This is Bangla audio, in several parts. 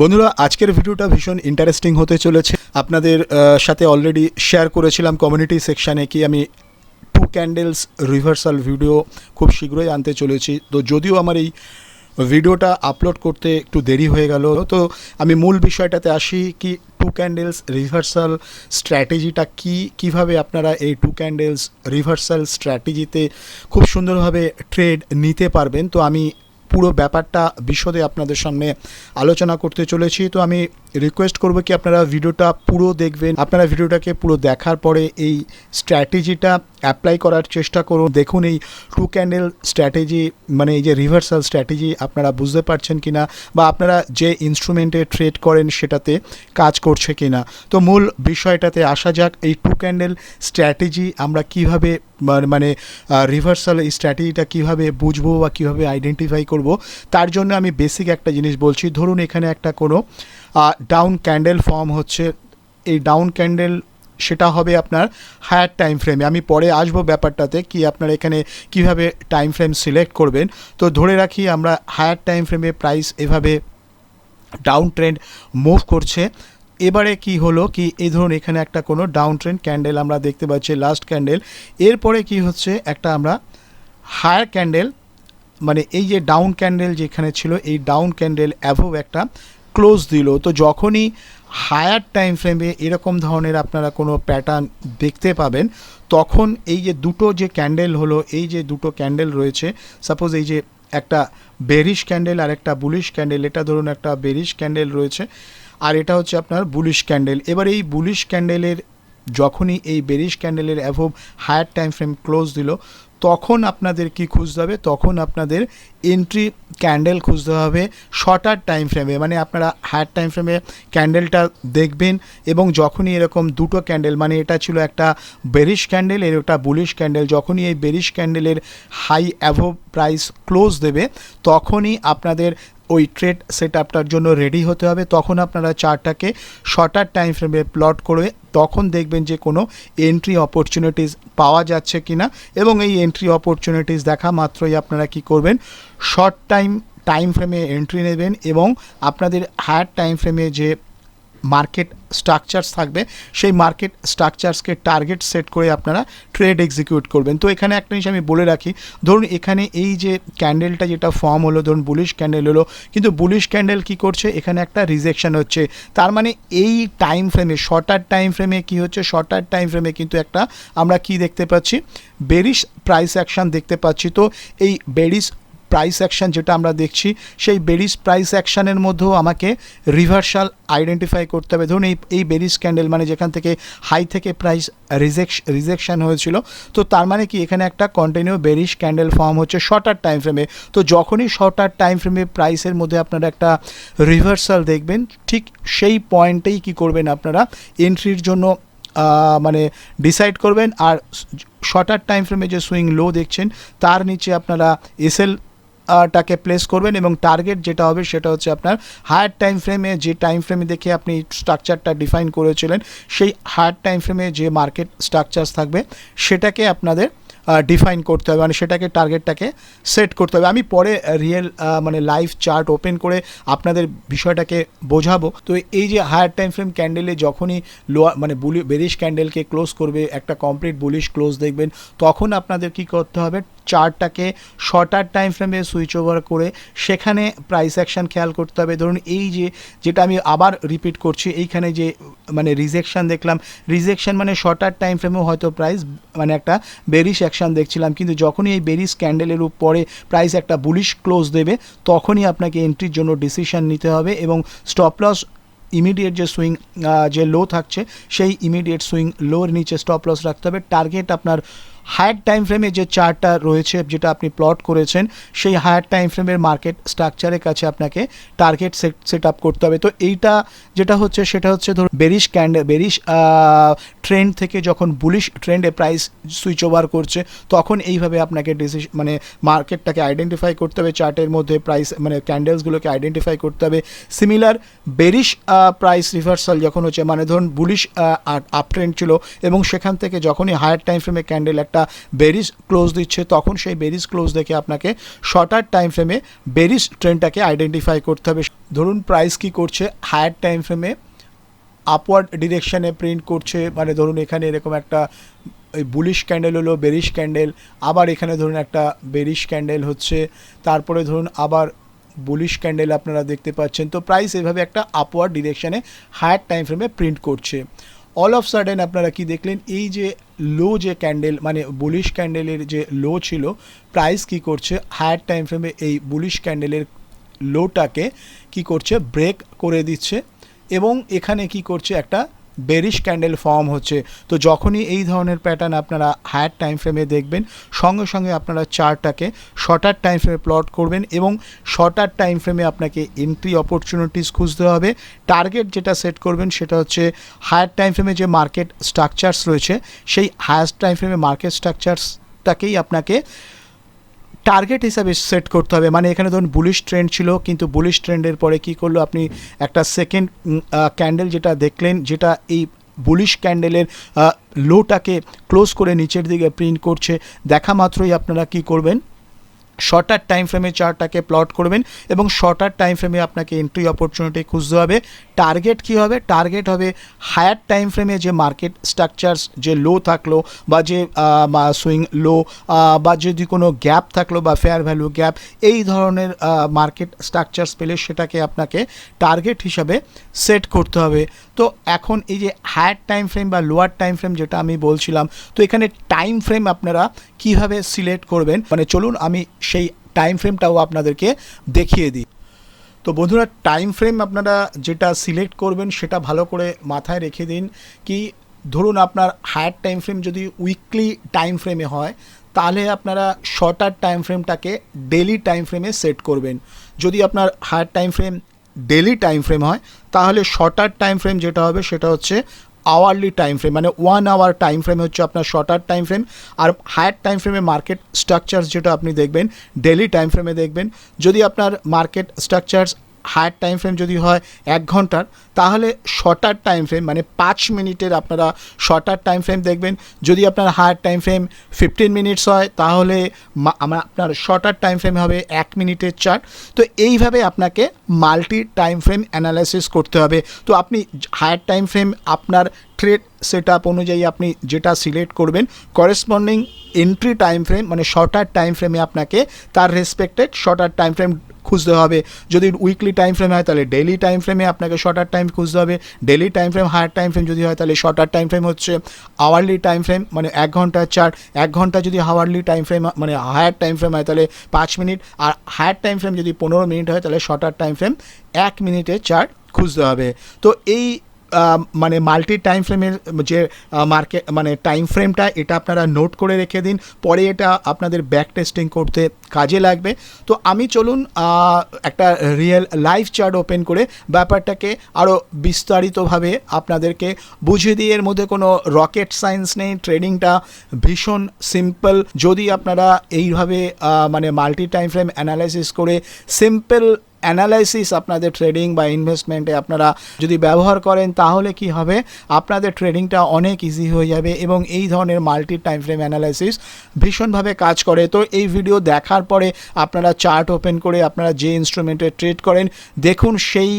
বন্ধুরা, আজকের ভিডিওটা ভীষণ ইন্টারেস্টিং হতে চলেছে। আপনাদের সাথে অলরেডি শেয়ার করেছিলাম কমিউনিটি সেকশানে কি আমি টু ক্যান্ডেলস রিভার্সাল ভিডিও খুব শীঘ্রই আনতে চলেছি। তো যদিও আমার এই ভিডিওটা আপলোড করতে একটু দেরি হয়ে গেল, তো আমি মূল বিষয়টাতে আসি কি টু ক্যান্ডেলস রিভার্সাল স্ট্র্যাটেজিটা কি, কীভাবে আপনারা এই টু ক্যান্ডেলস রিভার্সাল স্ট্র্যাটেজিতে খুব সুন্দরভাবে ট্রেড নিতে পারবেন। তো আমি পুরো ব্যাপারটা বিশদে আপনাদের সামনে আলোচনা করতে চলেছি। তো আমি রিকোয়েস্ট করব কি আপনারা ভিডিওটা পুরো দেখবেন। আপনারা ভিডিওটাকে পুরো দেখার পরে এই স্ট্র্যাটেজিটা অ্যাপ্লাই করার চেষ্টা করুন। দেখুন এই টু ক্যান্ডেল স্ট্র্যাটেজি মানে এই যে রিভার্সাল স্ট্র্যাটেজি আপনারা বুঝতে পারছেন কিনা বা আপনারা যে ইনস্ট্রুমেন্টে ট্রেড করেন সেটাতে কাজ করছে কিনা। তো মূল বিষয়টাতে আসা যাক। এই টু ক্যান্ডেল স্ট্র্যাটেজি আমরা কীভাবে মানে- রিভার্সাল স্ট্র্যাটেজিটা কীভাবে বুঝব বা কীভাবে আইডেন্টিফাই করব, তার জন্য আমি বেসিক একটা জিনিস বলছি। ধরুন এখানে একটা কোনো ডাউন ক্যান্ডেল ফর্ম হচ্ছে। এই ডাউন ক্যান্ডেল সেটা হবে আপনার হায়ার টাইম ফ্রেমে আমি পরে আসব ব্যাপারটাতে কি আপনারা এখানে কীভাবে টাইম ফ্রেম সিলেক্ট করবেন। তো ধরে রাখি আমরা হায়ার টাইম ফ্রেমে প্রাইস এভাবে ডাউন ট্রেন্ড মুভ করছে। এবারে কি হলো? কি, এই ধরুন এখানে একটা কোনো ডাউন ট্রেন্ড ক্যান্ডেল আমরা দেখতে পাচ্ছি লাস্ট ক্যান্ডেল এরপরে কি হচ্ছে? একটা আমরা হায়ার ক্যান্ডেল মানে এই যে ডাউন ক্যান্ডেল যেখানে ছিল, এই ডাউন ক্যান্ডেল অ্যাভোভ একটা ক্লোজ দিল। তো যখনই হায়ার টাইম ফ্রেমে এরকম ধরনের আপনারা কোনো প্যাটার্ন দেখতে পাবেন, তখন এই যে দুটো যে ক্যান্ডেল হলো, এই যে দুটো ক্যান্ডেল রয়েছে সাপোজ এই যে একটা বেরিশ ক্যান্ডেল আর একটা বুলিশ ক্যান্ডেল এটা ধরুন একটা বেরিশ ক্যান্ডেল রয়েছে আর এটা হচ্ছে আপনার বুলিশ ক্যান্ডেল এবার এই বুলিশ ক্যান্ডেলের যখনই এই bearish ক্যান্ডেলের above higher time frame close দিল, তখন আপনাদের কি খুঁজতে হবে? তখন আপনাদের এন্ট্রি ক্যান্ডেল খুঁজতে হবে শর্টার টাইম ফ্রেমে মানে আপনারা হায়ার টাইম ফ্রেমে ক্যান্ডেলটা দেখবেন এবং যখনই এরকম দুটো ক্যান্ডেল মানে এটা ছিল একটা বেরিশ ক্যান্ডেল এর ওটা বুলিশ ক্যান্ডেল যখনই এই বেরিশ ক্যান্ডেলের হাই অ্যাভোভ প্রাইস ক্লোজ দেবে, তখনই আপনাদের ওই ট্রেড সেট আপটার জন্য রেডি হতে হবে। তখন আপনারা চারটাকে শর্টার টাইম ফ্রেমে প্লট করে তখন দেখবেন যে কোনো এন্ট্রি অপরচুনিটিস পাওয়া যাচ্ছে কি না এবং এই এন্ট্রি অপরচুনিটিস দেখা মাত্রই আপনারা কি করবেন শর্ট টাইম টাইম ফ্রেমে এন্ট্রি নেবেন এবং আপনাদের হায়ার টাইম ফ্রেমে যে মার্কেট স্ট্রাকচারস থাকবে, সেই মার্কেট স্ট্রাকচারসকে টার্গেট সেট করে আপনারা ট্রেড এক্সিকিউট করবেন। তো এখানে একটা জিনিস আমি বলে রাখি, ধরুন এখানে এই যে ক্যান্ডেলটা যেটা ফর্ম হলো, ধরুন বুলিশ ক্যান্ডেল হলো, কিন্তু বুলিশ ক্যান্ডেল কি করছে? এখানে একটা রিজেকশন হচ্ছে। তার মানে এই টাইম ফ্রেমে শর্টার টাইম ফ্রেমে কি হচ্ছে? শর্টার টাইম ফ্রেমে কিন্তু একটা আমরা কি দেখতে পাচ্ছি? বেরিশ প্রাইস অ্যাকশন দেখতে পাচ্ছি। তো এই বেরিশ প্রাইস অ্যাকশন যেটা আমরা দেখছি, সেই বেরিস প্রাইস অ্যাকশানের মধ্যেও আমাকে রিভার্সাল আইডেন্টিফাই করতে হবে। ধরুন এই এই বেরিস ক্যান্ডেল মানে যেখান থেকে হাই থেকে প্রাইস রিজেক্ট রিজেকশন হয়েছিল, তো তার মানে কি এখানে একটা কন্টিনিউ বেরিশ ক্যান্ডেল ফর্ম হচ্ছে শর্টার টাইম ফ্রেমে তো যখনই শর্টার টাইম ফ্রেমে প্রাইসের মধ্যে আপনারা একটা রিভার্সাল দেখবেন, ঠিক সেই পয়েন্টেই কি করবেন আপনারা? এন্ট্রির জন্য মানে ডিসাইড করবেন আর শর্টার টাইম ফ্রেমে যে সুইং লো দেখছেন, তার নিচে আপনারা এসএল টাকে প্লেস করবেন এবং টার্গেট যেটা হবে সেটা হচ্ছে আপনার হায়ার টাইম ফ্রেমে যে টাইম ফ্রেমে দেখে আপনি স্ট্রাকচারটা ডিফাইন করেছিলেন, সেই হায়ার টাইম ফ্রেমে যে মার্কেট স্ট্রাকচার থাকবে, সেটাকে আপনাদের ডিফাইন করতে হবে। মানে সেটাকে টার্গেটটাকে সেট করতে হবে। আমি পরে রিয়েল মানে লাইভ চার্ট ওপেন করে আপনাদের বিষয়টাকে বোঝাবো। তো এই যে হায়ার টাইম ফ্রেম ক্যান্ডেলে যখনই লোয়ার মানে বুলি বেরিশ ক্যান্ডেলকে ক্লোজ করবে, একটা কমপ্লিট বুলিশ ক্লোজ দেখবেন, তখন আপনাদের কি করতে হবে? চার্টটাকে শর্টার টাইম ফ্রেমে সুইচ ওভার করে সেখানে প্রাইস অ্যাকশন খেয়াল করতে হবে। ধরুন এই যে, যেটা আমি আবার রিপিট করছি, এইখানে যে মানে রিজেকশন দেখলাম রিজেকশন মানে শর্টার টাইম ফ্রেমেও হয়তো প্রাইস মানে একটা বেরিশ অ্যাকশন দেখছিলাম, কিন্তু যখনই এই বেরিশ ক্যান্ডেলের উপরে প্রাইস একটা বুলিশ ক্লোজ দেবে, তখনই আপনাকে এন্ট্রির জন্য ডিসিশন নিতে হবে এবং স্টপ লস ইমিডিয়েট যে সুইং যে লো থাকছে, সেই ইমিডিয়েট সুইং লোর নিচে স্টপ লস রাখতে হবে। টার্গেট আপনার হায়ার টাইম ফ্রেমে যে চার্টটা রয়েছে, যেটা আপনি প্লট করেছেন, সেই হায়ার টাইম ফ্রেমের মার্কেট স্ট্রাকচারের কাছে আপনাকে টার্গেট সেট আপ করতে হবে। তো এইটা যেটা হচ্ছে, সেটা হচ্ছে ধরুন বেরিশ ক্যান্ডেল বেরিশ ট্রেন্ড থেকে যখন বুলিশ ট্রেন্ডে প্রাইস সুইচ ওভার করছে, তখন এইভাবে আপনাকে ডিসিশন মানে মার্কেটটাকে আইডেন্টিফাই করতে হবে। চার্টের মধ্যে প্রাইস মানে ক্যান্ডেলসগুলোকে আইডেন্টিফাই করতে হবে। সিমিলার বেরিশ প্রাইস রিভার্সাল যখন হচ্ছে মানে ধরুন বুলিশ আপ ট্রেন্ড ছিল এবং সেখান থেকে যখনই হায়ার টাইম ফ্রেমে ক্যান্ডেল একটা একটা বেরিজ ক্লোজ দিচ্ছে, তখন সেই বেরিজ ক্লোজ দেখে আপনাকে শর্টার টাইম ফ্রেমে বেরিজ ট্রেনটাকে আইডেন্টিফাই করতে হবে। ধরুন প্রাইস কি করছে হায়ার টাইম ফ্রেমে আপওয়ার্ড ডিরেকশানে প্রিন্ট করছে মানে ধরুন এখানে এরকম একটা ওই বুলিশ ক্যান্ডেল হলো বেরিশ ক্যান্ডেল আবার এখানে ধরুন একটা বেরিশ ক্যান্ডেল হচ্ছে, তারপরে ধরুন আবার বুলিশ ক্যান্ডেল আপনারা দেখতে পাচ্ছেন। তো প্রাইস এভাবে একটা আপওয়ার্ড ডিরেকশানে হায়ার টাইম ফ্রেমে প্রিন্ট করছে। অল অফ সাডেন আপনারা কি দেখলেন? এই যে লো যে ক্যান্ডেল মানে বুলিশ ক্যান্ডেলের যে লো ছিল প্রাইস কি করছে? হায়ার টাইম ফ্রেমে এই বুলিশ ক্যান্ডেলের লোটাকে কি করছে? ব্রেক করে দিচ্ছে এবং এখানে কি করছে? একটা বেরিশ ক্যান্ডেল ফর্ম হচ্ছে। তো যখনই এই ধরনের প্যাটার্ন আপনারা হায়ার টাইম ফ্রেমে দেখবেন, সঙ্গে সঙ্গে আপনারা চার্টটাকে শর্টার টাইম ফ্রেমে প্লট করবেন এবং শর্টার টাইম ফ্রেমে আপনাকে এন্ট্রি অপরচুনিটিস খুঁজতে হবে। টার্গেট যেটা সেট করবেন সেটা হচ্ছে হায়ার টাইম ফ্রেমে যে মার্কেট স্ট্রাকচারস রয়েছে, সেই হায়ার টাইম ফ্রেমে মার্কেট স্ট্রাকচারসটাকেই আপনাকে টার্গেট হিসাবে সেট করতে হবে। মানে এখানে ধরুন বুলিশ ট্রেন্ড ছিল, কিন্তু বুলিশ ট্রেন্ডের পরে কি করল আপনি একটা সেকেন্ড ক্যান্ডেল যেটা দেখলেন, যেটা এই বুলিশ ক্যান্ডেলের লোটাকে ক্লোজ করে নিচের দিকে প্রিন্ট করছে। দেখা মাত্রই আপনারা কি করবেন? শর্টার টাইম ফ্রেমে চার্টটাকে প্লট করবেন এবং শর্টার টাইম ফ্রেমে আপনাকে এন্ট্রি অপরচুনিটি খুঁজতে হবে। টার্গেট কী হবে? টার্গেট হবে হায়ার টাইম ফ্রেমে যে মার্কেট স্ট্রাকচারস যে লো থাকল বা যে সুইং লো বা যদি কোনো গ্যাপ থাকল বা ফেয়ার ভ্যালু গ্যাপ এই ধরনের মার্কেট স্ট্রাকচারস পেলে সেটাকে আপনাকে টার্গেট হিসাবে সেট করতে হবে। তো এখন এই যে হায়ার টাইম ফ্রেম বা লোয়ার টাইম ফ্রেম যেটা আমি বলছিলাম, তো এখানে টাইম ফ্রেম আপনারা কীভাবে সিলেক্ট করবেন? মানে চলুন আমি সেই টাইম ফ্রেমটাও আপনাদেরকে দেখিয়ে দিই। তো বন্ধুরা টাইম ফ্রেম আপনারা যেটা সিলেক্ট করবেন সেটা ভালো করে মাথায় রেখে দিন কি, ধরুন আপনার হায়ার টাইম ফ্রেম যদি উইকলি টাইম ফ্রেমে হয়, তাহলে আপনারা শর্টার টাইম ফ্রেমটাকে ডেলি টাইম ফ্রেমে সেট করবেন। যদি আপনার higher time frame daily time frame হয়, তাহলে শর্টার টাইম ফ্রেম যেটা হবে সেটা হচ্ছে আওয়ারলি টাইম ফ্রেম মানে ওয়ান আওয়ার টাইম ফ্রেম হচ্ছে আপনার শর্টার টাইম ফ্রেম আর হায়ার টাইম ফ্রেমে মার্কেট স্ট্রাকচার্স যেটা আপনি দেখবেন ডেলি টাইম ফ্রেমে দেখবেন, যদি আপনার market structures higher time frame যদি হয় এক ঘণ্টার, তাহলে শর্টার টাইম ফ্রেম মানে পাঁচ মিনিটের আপনারা শর্টার টাইম ফ্রেম দেখবেন। যদি আপনার higher time frame fifteen minutes হয়, তাহলে আমার আপনার শর্টার টাইম ফ্রেম হবে এক মিনিটের চার্ট তো এইভাবে আপনাকে মাল্টি টাইম ফ্রেম অ্যানালাইসিস করতে হবে। তো আপনি হায়ার টাইম ফ্রেম আপনার ট্রেড সেট আপ অনুযায়ী আপনি যেটা সিলেক্ট করবেন করেসপন্ডিং এন্ট্রি টাইম ফ্রেম মানে শর্টার টাইম ফ্রেমে আপনাকে তার রেসপেক্টেড শর্টার টাইম ফ্রেম খুঁজতে হবে। যদি উইকলি টাইম ফ্রেম হয়, তাহলে ডেলি টাইম ফ্রেমে আপনাকে শর্টার টাইম খুঁজতে হবে। Daily time frame higher time frame যদি হয়, তাহলে শর্টার টাইম ফ্রেম হচ্ছে। আওয়ারলি টাইম ফ্রেম মানে এক ঘণ্টার চার এক ঘণ্টা যদি হাওয়ারলি টাইম ফ্রেম মানে হায়ার টাইম ফ্রেম হয়, তাহলে পাঁচ মিনিট আর হায়ার টাইম ফ্রেম যদি পনেরো মিনিট হয়, তাহলে শর্টার টাইম ফ্রেম এক মিনিটে চার্ট খুঁজতে হবে। তো এই মানে মাল্টি টাইম ফ্রেমের যে মার্কেট মানে টাইম ফ্রেমটা, এটা আপনারা নোট করে রেখে দিন। পরে এটা আপনাদের ব্যাক টেস্টিং করতে কাজে লাগবে। তো আমি চলুন একটা রিয়েল লাইভ চার্ট ওপেন করে ব্যাপারটাকে আরও বিস্তারিতভাবে আপনাদেরকে বুঝিয়ে দিয়ে এর মধ্যে কোনো রকেট সায়েন্স নেই ট্রেডিংটা ভীষণ সিম্পল। যদি আপনারা এইভাবে মানে মাল্টি টাইম ফ্রেম অ্যানালাইসিস করে সিম্পল অ্যানালাইসিস আপনাদের ট্রেডিং বা ইনভেস্টমেন্টে আপনারা যদি ব্যবহার করেন, তাহলে কি হবে? আপনাদের ট্রেডিংটা অনেক ইজি হয়ে যাবে এবং এই ধরনের মাল্টি টাইম ফ্রেম অ্যানালাইসিস ভীষণভাবে কাজ করে। তো এই ভিডিও দেখার পরে আপনারা চার্ট ওপেন করে আপনারা যে ইনস্ট্রুমেন্টে ট্রেড করেন, দেখুন সেই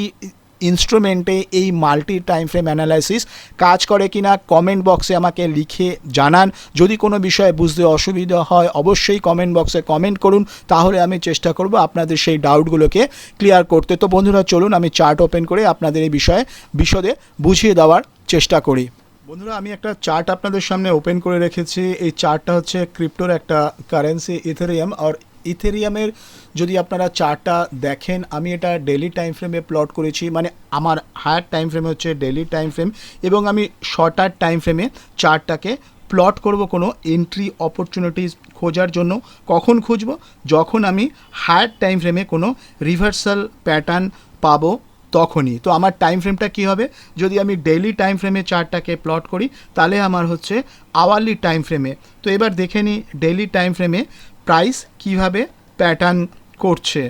ইনস্ট্রুমেন্টে এই মাল্টি টাইম ফ্রেম অ্যানালাইসিস কাজ করে কি না কমেন্ট বক্সে আমাকে লিখে জানান। যদি কোনো বিষয়ে বুঝতে অসুবিধা হয়, অবশ্যই কমেন্ট বক্সে কমেন্ট করুন। তাহলে আমি চেষ্টা করব আপনাদের সেই ডাউটগুলোকে ক্লিয়ার করতে। তো বন্ধুরা, চলুন আমি চার্ট ওপেন করে আপনাদের এই বিষয়ে বিশদে বুঝিয়ে দেওয়ার চেষ্টা করি। বন্ধুরা, আমি একটা চার্ট আপনাদের সামনে ওপেন করে রেখেছি। এই চার্টটা হচ্ছে ক্রিপ্টোর একটা কারেন্সি ইথেরিয়াম আর ইথেরিয়ামের যদি আপনারা চার্টটা দেখেন, আমি এটা ডেলি টাইম ফ্রেমে প্লট করেছি মানে আমার হায়ার টাইম ফ্রেম হচ্ছে ডেলি টাইম ফ্রেম এবং আমি শর্টার টাইম ফ্রেমে চার্টটাকে প্লট করব কোনো এন্ট্রি অপরচুনিটিস খোঁজার জন্য। কখন খুঁজব? যখন আমি হায়ার টাইম ফ্রেমে কোনো রিভার্সাল প্যাটার্ন পাবো তখনই। তো আমার টাইম ফ্রেমটা কী হবে? যদি আমি ডেইলি টাইম ফ্রেমে চার্টটাকে প্লট করি, তাহলে আমার হচ্ছে আওয়ারলি টাইম ফ্রেমে তো এবার দেখে নিই ডেইলি টাইম ফ্রেমে প্রাইস কীভাবে প্যাটার্ন করছে?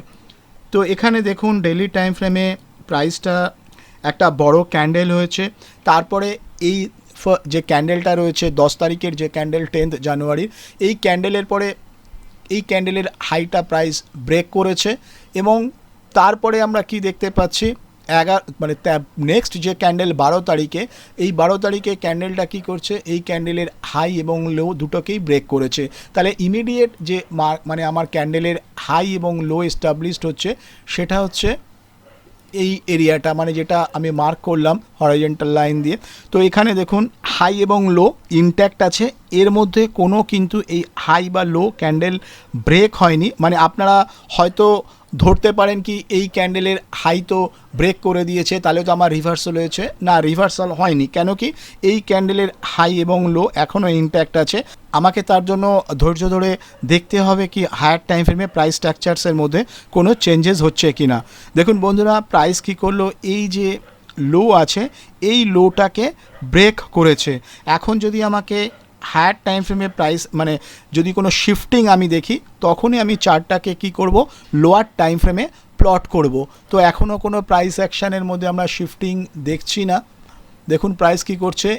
তো এখানে দেখুন ডেলি টাইম ফ্রেমে প্রাইসটা একটা বড় ক্যান্ডেল হয়েছে। তারপরে এই যে ক্যান্ডেলটা রয়েছে, দশ তারিখের যে ক্যান্ডেল টেন্থ জানুয়ারির এই ক্যান্ডেলের পরে, এই ক্যান্ডেলের হাইটা প্রাইস ব্রেক করেছে এবং তারপরে আমরা কি দেখতে পাচ্ছি? এগারো মানে নেক্সট যে ক্যান্ডেল বারো তারিখে, এই বারো তারিখে ক্যান্ডেলটা কি করছে? এই ক্যান্ডেলের হাই এবং লো দুটোকেই ব্রেক করেছে। তাহলে ইমিডিয়েট যে মানে আমার ক্যান্ডেলের হাই এবং লো এস্টাবলিশড হচ্ছে, সেটা হচ্ছে এই এরিয়াটা মানে যেটা আমি মার্ক করলাম হরাইজেন্টাল লাইন দিয়ে। তো এখানে দেখুন হাই এবং লো ইনট্যাক্ট আছে। এর মধ্যে কোনো কিন্তু এই হাই বা লো ক্যান্ডেল ব্রেক হয়নি। মানে আপনারা হয়তো ধরতে পারেন কি এই ক্যান্ডেলের হাই তো ব্রেক করে দিয়েছে, তাহলে তো আমার রিভার্সাল হয়েছে। না রিভার্সাল হয়নি। কেন কি এই ক্যান্ডেলের হাই এবং লো এখনও ইনট্যাক্ট আছে। আমাকে তার জন্য ধৈর্য ধরে দেখতে হবে কি হায়ার টাইম ফ্রেমে প্রাইস স্ট্রাকচারসের মধ্যে কোনো চেঞ্জেস হচ্ছে কি না। দেখুন বন্ধুরা প্রাইস কী করল? এই যে লো আছে, এই লোটাকে ব্রেক করেছে। এখন যদি আমাকে হায়ার টাইম ফ্রেমে প্রাইস মানে যদি কোনো শিফটিং আমি দেখি, তখনই আমি চার্টটাকে কি করব? লোয়ার টাইম ফ্রেমে প্লট করব। তো এখনও কোনো প্রাইস অ্যাকশানের মধ্যে আমরা শিফটিং দেখছি না। দেখুন প্রাইস কি করছে?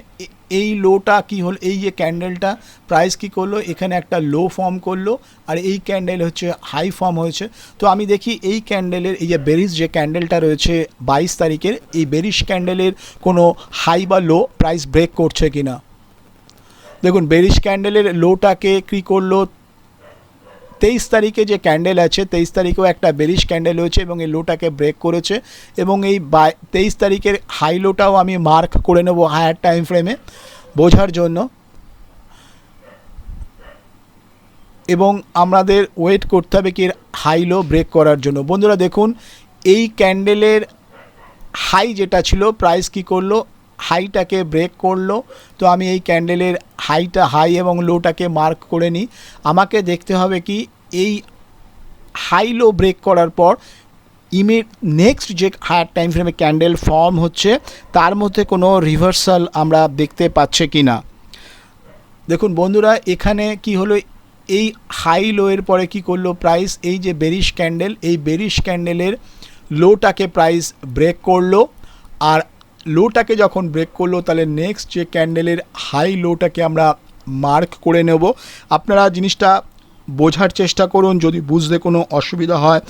এই লোটা কি হল? এই যে ক্যান্ডেলটা প্রাইস কি করল? এখানে একটা লো ফর্ম করল, আর এই ক্যান্ডেল হচ্ছে হাই ফর্ম হয়েছে। তো আমি দেখি এই ক্যান্ডেলের এই যে বেরিশ যে ক্যান্ডেলটা রয়েছে বাইশ তারিখের, এই বেরিশ ক্যান্ডেলের কোনো হাই বা লো প্রাইস ব্রেক করছে কি না দেখুন বেরিশ ক্যান্ডেলের লোটাকে কী করল? তেইশ তারিখে যে ক্যান্ডেল আছে, তেইশ তারিখেও একটা বেরিশ ক্যান্ডেল হয়েছে এবং এই লোটাকে ব্রেক করেছে এবং এই বাই তেইশ তারিখের হাই লোটাও আমি মার্ক করে নেব হায়ার টাইম ফ্রেমে বোঝার জন্য। এবং আমাদের ওয়েট করতে হবে কি হাই লো ব্রেক করার জন্য। বন্ধুরা, দেখুন, এই ক্যান্ডেলের হাই যেটা ছিল প্রাইস কি করল? হাইটাকে ব্রেক করল। তো আমি এই ক্যান্ডেলের হাইটা, হাই এবং লোটাকে মার্ক করে নিই। আমাকে দেখতে হবে কি, এই হাই লো ব্রেক করার পর ইমি, নেক্সট যে হায়ার টাইম ফ্রেমে ক্যান্ডেল ফর্ম হচ্ছে, তার মধ্যে কোনো রিভার্সাল আমরা দেখতে পাচ্ছে কি না দেখুন বন্ধুরা, এখানে কি হলো, এই হাই লোয়ের পরে কি করল প্রাইস, এই যে বেরিশ ক্যান্ডেল, এই বেরিশ ক্যান্ডেলের লোটাকে প্রাইস ব্রেক করল। আর লোটাকে যখন ব্রেক করল, তাহলে নেক্সট যে ক্যান্ডেলের হাই লোটাকে আমরা মার্ক করে নেব। আপনারা জিনিসটা বোঝার চেষ্টা করুন, যদি বুঝতে কোনো অসুবিধা হয়।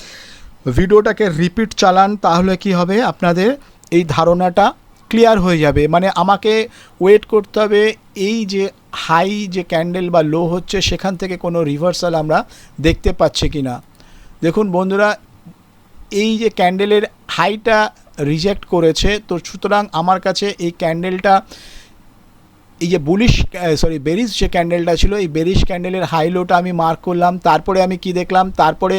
ভিডিওটাকে রিপিট চালান, তাহলে কি হবে? আপনাদের এই ধারণাটা ক্লিয়ার হয়ে যাবে। মানে আমাকে ওয়েট করতে হবে, এই যে হাই যে ক্যান্ডেল বা লো হচ্ছে, সেখান থেকে কোনো রিভার্সাল আমরা দেখতে পাচ্ছি কি না দেখুন বন্ধুরা, এই যে ক্যান্ডেলের হাইটা রিজেক্ট করেছে, তো সুতরাং আমার কাছে এই ক্যান্ডেলটা এই যে বুলিশ সরি বেরিস যে ক্যান্ডেলটা ছিল, এই বেরিশ ক্যান্ডেলের হাই লোটা আমি মার্ক করলাম। তারপরে আমি কি দেখলাম? তারপরে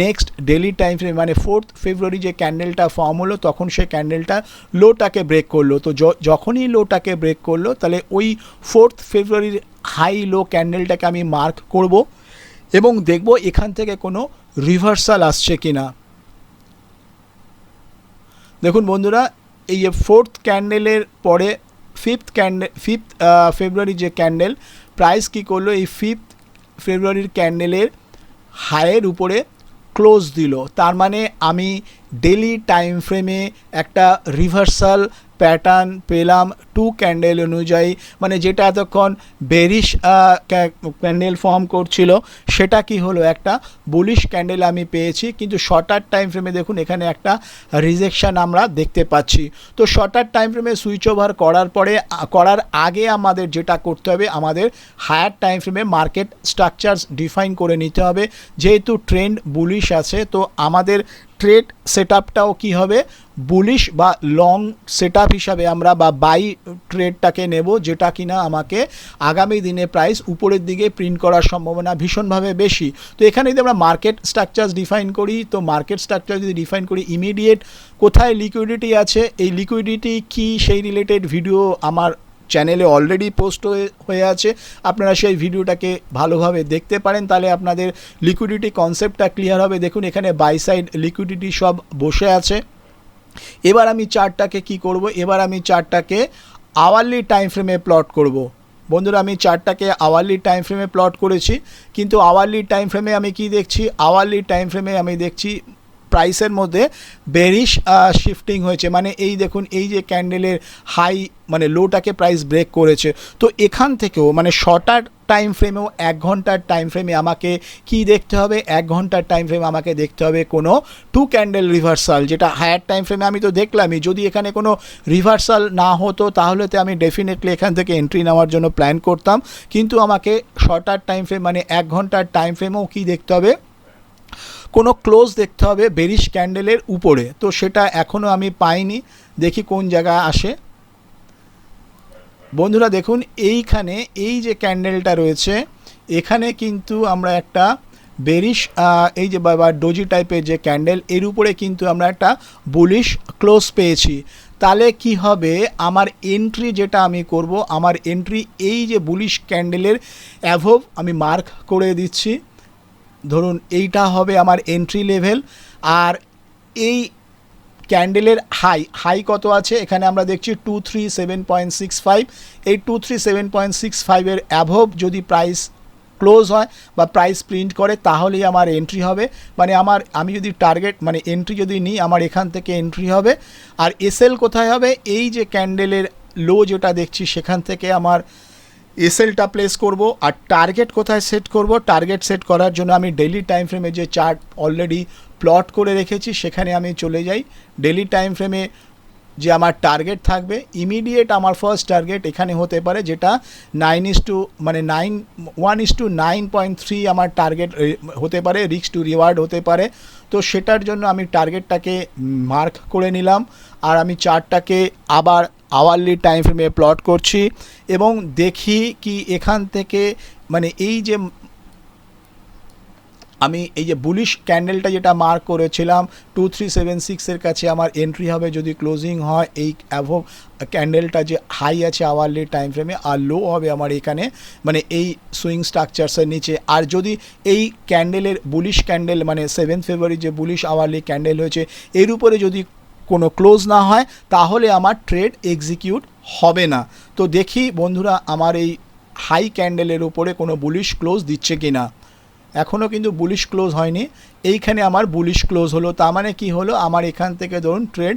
নেক্সট ডেলি টাইম ফ্রেম মানে ফোর্থ ফেব্রুয়ারি যে ক্যান্ডেলটা ফর্ম হলো, তখন সে ক্যান্ডেলটা লোটাকে ব্রেক করল। তো যখনই লোটাকে ব্রেক করল, তাহলে ওই ফোর্থ ফেব্রুয়ারির হাই লো ক্যান্ডেলটাকে আমি মার্ক করব এবং দেখব এখান থেকে কোনো রিভার্সাল আসছে কি না দেখুন বন্ধুরা, এই যে ফোর্থ ক্যান্ডেলের পরে ফিফথ ক্যান্ডেল ফিফথ ফেব্রুয়ারির যে ক্যান্ডেল প্রাইস কী করল? এই ফিফথ ফেব্রুয়ারির ক্যান্ডেলের হায়ের উপরে ক্লোজ দিল। তার মানে আমি ডেলি টাইম ফ্রেমে একটা রিভার্সাল প্যাটার্ন পেলাম টু ক্যান্ডেল অনুযায়ী। মানে যেটা এতক্ষণ বেরিশ ক্যান্ডেল ফর্ম করছিল, সেটা কি হলো? একটা বুলিশ ক্যান্ডেল আমি পেয়েছি, কিন্তু শর্টার টাইম ফ্রেমে দেখুন, এখানে একটা রিজেকশন আমরা দেখতে পাচ্ছি। তো শর্টার টাইম ফ্রেমে সুইচ ওভার করার পরে করার আগে আমাদের যেটা করতে হবে, আমাদের হায়ার টাইম ফ্রেমে মার্কেট স্ট্রাকচারস ডিফাইন করে নিতে হবে। যেহেতু ট্রেন্ড বুলিশ আছে, তো আমাদের ট্রেড সেট আপটাও কী হবে? বুলিশ বা লং সেট আপ হিসাবে আমরা বা বাই ট্রেডটাকে নেব, যেটা কিনা আমাকে আগামী দিনে প্রাইস উপরের দিকে প্রিন্ট করার সম্ভাবনা ভীষণভাবে বেশি। তো এখানে যদি আমরা মার্কেট স্ট্রাকচার্স ডিফাইন করি, তো মার্কেট স্ট্রাকচার যদি ডিফাইন করি ইমিডিয়েট কোথায় লিকুইডিটি আছে, এই লিকুইডিটি কি সেই রিলেটেড ভিডিও আমার চ্যানেলে অলরেডি পোস্ট হয়ে আছে। আপনারা সেই ভিডিওটাকে ভালোভাবে দেখতে পারেন। তাহলে আপনাদের লিকুইডিটি কনসেপ্টটা ক্লিয়ার হবে। দেখুন, এখানে বাই সাইড লিকুইডিটি সব বসে আছে। এবার আমি চারটাকে কি করব? এবার আমি চারটাকে আওয়ারলি টাইম ফ্রেমে প্লট করব। বন্ধুরা, আমি চারটাকে আওয়ারলি টাইম ফ্রেমে প্লট করেছি। কিন্তু আওয়ারলি টাইম ফ্রেমে আমি কি দেখছি? আওয়ারলি টাইম ফ্রেমে আমি দেখছি প্রাইসের মধ্যে বেরিশ শিফটিং হয়েছে। মানে এই দেখুন, এই যে ক্যান্ডেলের হাই মানে লোটাকে প্রাইস ব্রেক করেছে। তো এখান থেকেও মানে শর্টার টাইম ফ্রেমেও এক ঘণ্টার টাইম ফ্রেমে আমাকে কি দেখতে হবে? এক ঘণ্টার টাইম ফ্রেমে আমাকে দেখতে হবে কোনো টু ক্যান্ডেল রিভার্সাল যেটা হায়ার টাইম ফ্রেমে আমি তো দেখলামই। যদি এখানে কোনো রিভার্সাল না হতো তাহলে তো আমি ডেফিনেটলি এখান থেকে এন্ট্রি নেওয়ার জন্য প্ল্যান করতাম। কিন্তু আমাকে শর্টার টাইম ফ্রেম মানে এক ঘণ্টার টাইম ফ্রেমেও কি দেখতে হবে? কোনো ক্লোজ দেখতে হবে বেরিশ ক্যান্ডেলের উপরে। তো সেটা এখনও আমি পাইনি। দেখি কোন জায়গায় আসে। বন্ধুরা দেখুন, এইখানে এই যে ক্যান্ডেলটা রয়েছে, এখানে কিন্তু আমরা একটা বেরিশ এই যে বা ডোজি টাইপের যে ক্যান্ডেল এর উপরে কিন্তু আমরা একটা বুলিশ ক্লোজ পেয়েছি। তাহলে কি হবে? আমার এন্ট্রি যেটা আমি করব, আমার এন্ট্রি এই যে বুলিশ ক্যান্ডেলের অ্যাভোভ আমি মার্ক করে দিচ্ছি। ধরুন এইটা হবে আমার এন্ট্রি লেভেল আর এই ক্যান্ডেলের হাই হাই কত আছে? এখানে আমরা দেখছি two three seven point six five এই two three seven point six ফাইভের অ্যাভোভ যদি প্রাইস ক্লোজ হয় বা প্রাইস প্রিন্ট করে, তাহলেই আমার এন্ট্রি হবে। মানে আমার, আমি যদি টার্গেট মানে এন্ট্রি যদি নিই, আমার এখান থেকে এন্ট্রি হবে। আর এসএল কোথায় হবে? এই যে ক্যান্ডেলের লো যেটা দেখছি, সেখান থেকে আমার এসএলটা প্লেস করব আর টার্গেট কোথায় সেট করব? টার্গেট সেট করার জন্য আমি ডেলি টাইম ফ্রেমে যে চার্ট অলরেডি প্লট করে রেখেছি, সেখানে আমি চলে যাই। ডেলি টাইম ফ্রেমে যে আমার টার্গেট থাকবে ইমিডিয়েট আমার ফার্স্ট টার্গেট এখানে হতে পারে, যেটা নাইন ইস টু মানে nine one is two nine point three আমার টার্গেট হতে পারে রিক্স টু রিওয়ার্ড হতে পারে। তো সেটার জন্য আমি টার্গেটটাকে মার্ক করে নিলাম। আর আমি চার্টটাকে আবার আওয়ারলি টাইম ফ্রেমে প্লট করছি এবং দেখি কি এখান থেকে মানে এই যে আমি এই যে বুলিশ ক্যান্ডেলটা যেটা মার্ক করেছিলাম টু থ্রি সেভেন সিক্সের কাছে আমার এন্ট্রি হবে যদি ক্লোজিং হয়, এই অ্যাভো ক্যান্ডেলটা যে হাই আছে আওয়ারলি টাইম ফ্রেমে আর লো হবে আমার এখানে মানে এই সুইং স্ট্রাকচারসের নিচে। আর যদি এই ক্যান্ডেলের বুলিশ ক্যান্ডেল মানে সেভেন ফেব্রুয়ারি যে বুলিশ আওয়ারলি ক্যান্ডেল হয়েছে, এর উপরে যদি কোনো ক্লোজ না হয়, তাহলে আমার ট্রেড এক্সিকিউট হবে না। তো দেখি বন্ধুরা আমার এই হাই ক্যান্ডেলের উপরে কোনো বুলিশ ক্লোজ দিচ্ছে কি না এখনও কিন্তু বুলিশ ক্লোজ হয়নি। এইখানে আমার বুলিশ ক্লোজ হলো, তার মানে কি হলো? আমার এখান থেকে ধরুন ট্রেড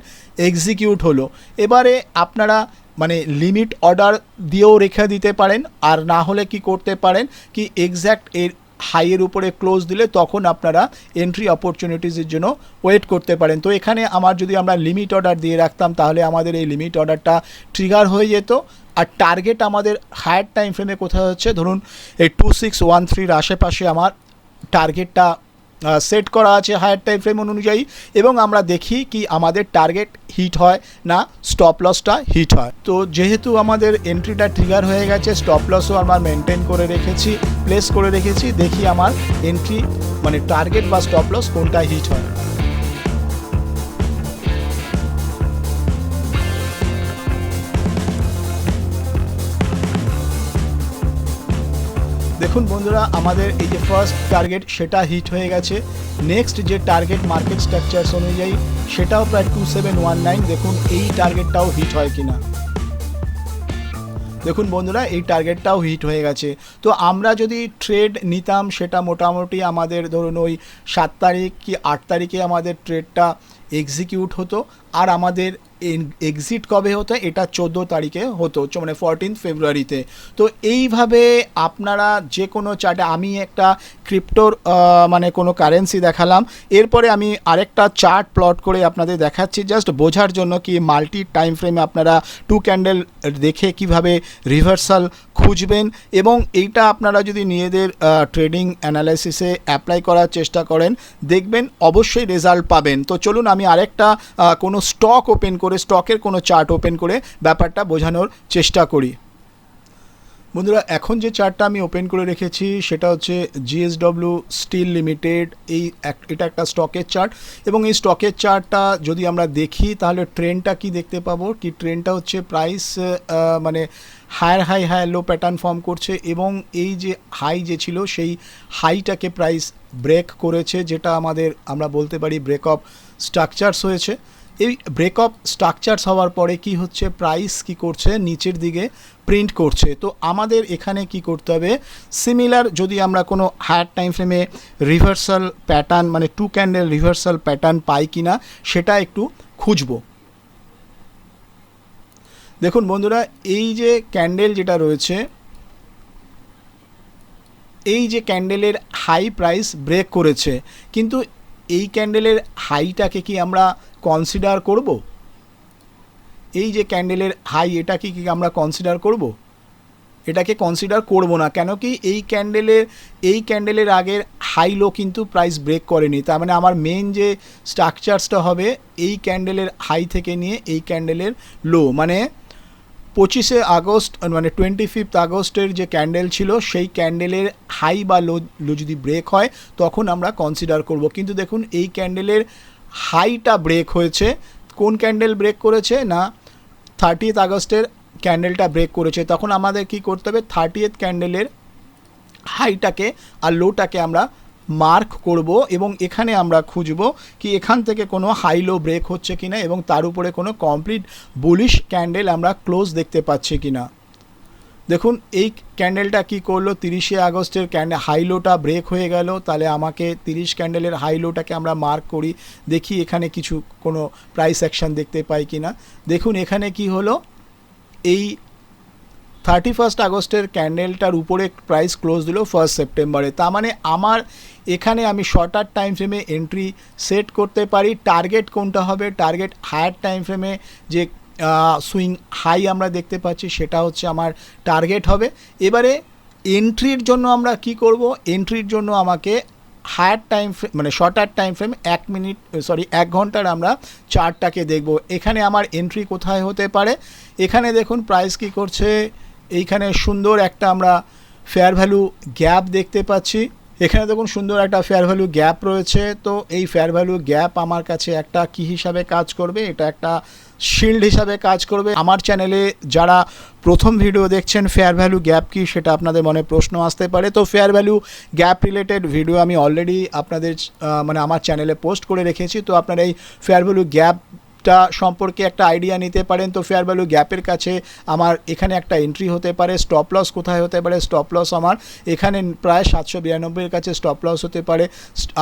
এক্সিকিউট হলো। এবারে আপনারা মানে লিমিট অর্ডার দিয়েও রেখে দিতে পারেন, আর না হলে কি করতে পারেন? কি এক্স্যাক্ট এর হাইয়ের উপরে ক্লোজ দিলে তখন আপনারা এন্ট্রি অপরচুনিটিসের জন্য ওয়েট করতে পারেন। তো এখানে আমার যদি আমরা লিমিট অর্ডার দিয়ে রাখতাম, তাহলে আমাদের এই লিমিট অর্ডারটা ট্রিগার হয়ে যেত। আর টার্গেট আমাদের হায়ার টাইম ফ্রেমে কোথায় হচ্ছে? ধরুন এই টু সিক্স ওয়ান থ্রির আশেপাশে আমার টার্গেটটা সেট করা আছে হায়ার টাইম ফ্রেম অনুযায়ী এবং আমরা দেখি কি আমাদের টার্গেট হিট হয় না স্টপ লসটা হিট হয়। তো যেহেতু আমাদের এন্ট্রিটা ট্রিগার হয়ে গেছে স্টপ লসও আমার মেনটেন করে রেখেছি প্লেস করে রেখেছি, দেখি আমার এন্ট্রি মানে টার্গেট বা স্টপ লস কোনটা হিট হয়। দেখুন বন্ধুরা, আমাদের এই যে ফার্স্ট টার্গেট সেটা হিট হয়ে গেছে। নেক্সট যে টার্গেট মার্কেট স্ট্রাকচারস অনুযায়ী, সেটাও প্রায় টু সেভেন ওয়ান নাইন দেখুন এই টার্গেটটাও হিট হয় কিনা। দেখুন বন্ধুরা, এই টার্গেটটাও হিট হয়ে গেছে। তো আমরা যদি ট্রেড নিতাম, সেটা মোটামুটি আমাদের ধরুন ওই সাত তারিখ কি আট তারিখে আমাদের ট্রেডটা এক্সিকিউট হতো। আর আমাদের এক্সিট কবে হতো? এটা চোদ্দ তারিখে হতো মানে ফোরটিন ফেব্রুয়ারিতে তো এইভাবে আপনারা যে কোনো চার্টে আমি একটা ক্রিপ্টোর মানে কোনো কারেন্সি দেখালাম। এরপরে আমি আরেকটা চার্ট প্লট করে আপনাদের দেখাচ্ছি জাস্ট বোঝার জন্য কি মাল্টি টাইম ফ্রেমে আপনারা টু ক্যান্ডেল দেখে কীভাবে রিভার্সাল খুঁজবেন। এবং এইটা আপনারা যদি নিজেদের ট্রেডিং অ্যানালাইসিসে অ্যাপ্লাই করার চেষ্টা করেন, দেখবেন অবশ্যই রেজাল্ট পাবেন। তো চলুন আমি আরেকটা কোনো স্টক ওপেন করে স্টকের কোনো চার্ট ওপেন করে ব্যাপারটা বোঝানোর চেষ্টা করি। বন্ধুরা, এখন যে চার্টটা আমি ওপেন করে রেখেছি সেটা হচ্ছে জিএসডব্লিউ স্টিল লিমিটেড এই এটা একটা স্টকের চার্ট এবং এই স্টকের চার্টটা যদি আমরা দেখি তাহলে ট্রেনটা কি দেখতে পাবো? কি ট্রেনটা হচ্ছে প্রাইস মানে higher high higher low pattern form করছে এবং এই যে হাই যে ছিল সেই হাইটাকে প্রাইস ব্রেক করেছে যেটা আমাদের, আমরা বলতে পারি ব্রেক অফ স্ট্রাকচার্স হয়েছে। এই ব্রেক অফ স্ট্রাকচারস হওয়ার পরে কি হচ্ছে? প্রাইস কি করছে? নিচের দিকে প্রিন্ট করছে। তো আমাদের এখানে কি করতে হবে? সিমিলার যদি আমরা কোনো হায়ার টাইম ফ্রেমে রিভার্সাল প্যাটার্ন মানে টু ক্যান্ডেল রিভার্সাল প্যাটার্ন পাই কি না সেটা একটু খুঁজবো। দেখুন বন্ধুরা, এই যে ক্যান্ডেল যেটা রয়েছে, এই যে ক্যান্ডেলের হাই প্রাইস ব্রেক করেছে, কিন্তু এই ক্যান্ডেলের হাইটাকে কি আমরা কনসিডার করব? এই যে ক্যান্ডেলের হাই এটাকে কি আমরা কনসিডার করব? এটাকে কনসিডার করব না, কেন কি এই ক্যান্ডেলের এই ক্যান্ডেলের আগের হাই লো কিন্তু প্রাইস ব্রেক করেনি। তার মানে আমার মেন যে স্ট্রাকচারসটা হবে, এই ক্যান্ডেলের হাই থেকে নিয়ে এই ক্যান্ডেলের লো মানে পঁচিশে আগস্ট মানে টোয়েন্টি ফিফথ আগস্টের যে ক্যান্ডেল ছিল, সেই ক্যান্ডেলের হাই বা লো লো যদি ব্রেক হয়, তখন আমরা কনসিডার করব। কিন্তু দেখুন, এই ক্যান্ডেলের হাইটা ব্রেক হয়েছে। কোন ক্যান্ডেল ব্রেক করেছে না থার্টিয়েথ আগস্টের ক্যান্ডেলটা ব্রেক করেছে? তখন আমাদের কি করতে হবে? থার্টিয়েথ ক্যান্ডেলের হাইটাকে আর লোটাকে আমরা মার্ক করব এবং এখানে আমরা খুঁজব কি এখান থেকে কোনো হাই লো ব্রেক হচ্ছে কিনা এবং তার উপরে কোনো কমপ্লিট বুলিশ ক্যান্ডেল আমরা ক্লোজ দেখতে পাচ্ছি কিনা। দেখুন, এই ক্যান্ডেলটা কি করল? তিরিশে আগস্টের ক্যান্ডেল হাইলোটা ব্রেক হয়ে গেল। তাহলে আমাকে তিরিশ ক্যান্ডেলের হাইলোটাকে আমরা মার্ক করি। দেখি এখানে কিছু কোনো প্রাইস অ্যাকশন দেখতে পাই কি না দেখুন, এখানে কি হলো? এই থার্টি ফার্স্ট আগস্টের ক্যান্ডেলটার উপরে প্রাইস ক্লোজ দিল ফার্স্ট সেপ্টেম্বরে তার মানে আমার এখানে আমি শর্টার টাইম ফ্রেমে এন্ট্রি সেট করতে পারি। টার্গেট কোনটা হবে? টার্গেট হায়ার টাইম ফ্রেমে যে সুইং হাই আমরা দেখতে পাচ্ছি, সেটা হচ্ছে আমার টার্গেট হবে। এবারে এন্ট্রির জন্য আমরা কি করব? এন্ট্রির জন্য আমাকে হায়ার টাইম ফ্রেম মানে শর্টার টাইম ফ্রেম এক মিনিট, সরি, এক ঘণ্টার আমরা চার্টটাকে দেখব। এখানে আমার এন্ট্রি কোথায় হতে পারে? এখানে দেখুন প্রাইস কি করছে। এইখানে সুন্দর একটা আমরা ফেয়ার ভ্যালু গ্যাপ দেখতে পাচ্ছি। এখানে দেখুন সুন্দর একটা ফেয়ার ভ্যালু গ্যাপ রয়েছে। তো এই ফেয়ার ভ্যালু গ্যাপ আমার কাছে একটা কি হিসাবে কাজ করবে? এটা একটা শিল্ড হিসাবে কাজ করবে। আমার চ্যানেলে যারা প্রথম ভিডিও দেখছেন ফেয়ার ভ্যালু গ্যাপ কি সেটা আপনাদের মনে প্রশ্ন আসতে পারে। তো fair value gap related video আমি অলরেডি আপনাদের মানে আমার চ্যানেলে পোস্ট করে রেখেছি। তো আপনারা এই ফেয়ার ভ্যালু গ্যাপ টা সম্পর্কে একটা আইডিয়া নিতে পারেন। তো ফেয়ার ভ্যালু গ্যাপের কাছে আমার এখানে একটা এন্ট্রি হতে পারে স্টপ লস কোথায় হতে পারে? স্টপ লস আমার এখানে প্রায় সাতশো বিরানব্বইয়ের কাছে স্টপ লস হতে পারে।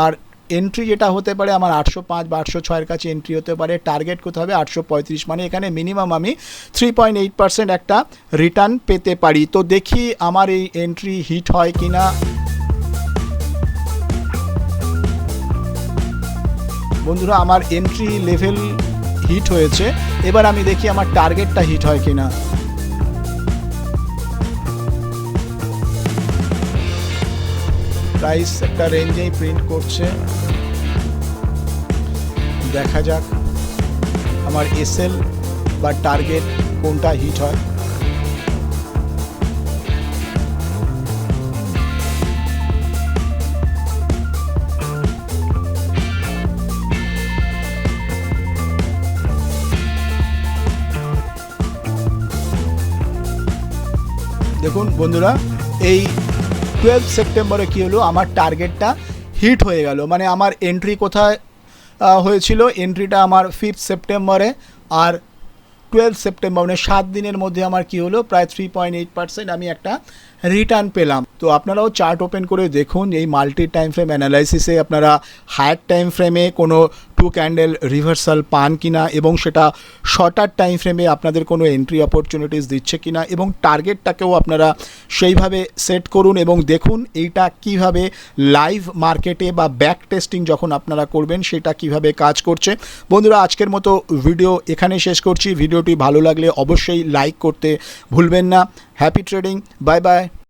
আর এন্ট্রি যেটা হতে পারে আমার আটশো পাঁচ বা আটশো ছয়ের কাছে এন্ট্রি হতে পারে টার্গেট করতে হবে? আটশো পঁয়ত্রিশ। মানে এখানে মিনিমাম আমি থ্রি পয়েন্ট এইট পার্সেন্ট একটা রিটার্ন পেতে পারি। তো দেখি আমার এই এন্ট্রি হিট হয় কি না বন্ধুরা, আমার এন্ট্রি লেভেল হিট হয়েছে। এবার আমি দেখি আমার টার্গেটটা হিট হয় কিনা। প্রাইস একটা রেঞ্জেই প্রিন্ট করছে। দেখা যাক আমার এসএল বা টার্গেট কোনটা হিট হয়। দেখুন বন্ধুরা, এই টুয়েলভ সেপ্টেম্বরে কী হলো? আমার টার্গেটটা হিট হয়ে গেল। মানে আমার এন্ট্রি কোথায় হয়েছিল? এন্ট্রিটা আমার ফিফথ সেপ্টেম্বরে আর টুয়েলভ সেপ্টেম্বর মানে সাত দিনের মধ্যে আমার কী হলো? প্রায় থ্রি পয়েন্ট এইট পার্সেন্ট আমি একটা রিটার্ন পেলাম। তো আপনারাও চার্ট ওপেন করে দেখুন, এই মাল্টি টাইম ফ্রেম অ্যানালাইসিসে আপনারা হায়ার টাইম ফ্রেমে কোনো টু ক্যান্ডেল রিভার্সাল পান কিনা এবং সেটা শর্টার টাইম ফ্রেমে আপনাদের কোনো এন্ট্রি অপরচুনিটিস দিচ্ছে কিনা এবং টার্গেটটাকেও আপনারা সেইভাবে সেট করুন এবং দেখুন এইটা কীভাবে লাইভ মার্কেটে বা ব্যাক টেস্টিং যখন আপনারা করবেন, সেটা কীভাবে কাজ করছে। বন্ধুরা, আজকের মতো ভিডিও এখানে শেষ করছি। ভিডিওটি ভালো লাগলে অবশ্যই লাইক করতে ভুলবেন না। Happy trading bye bye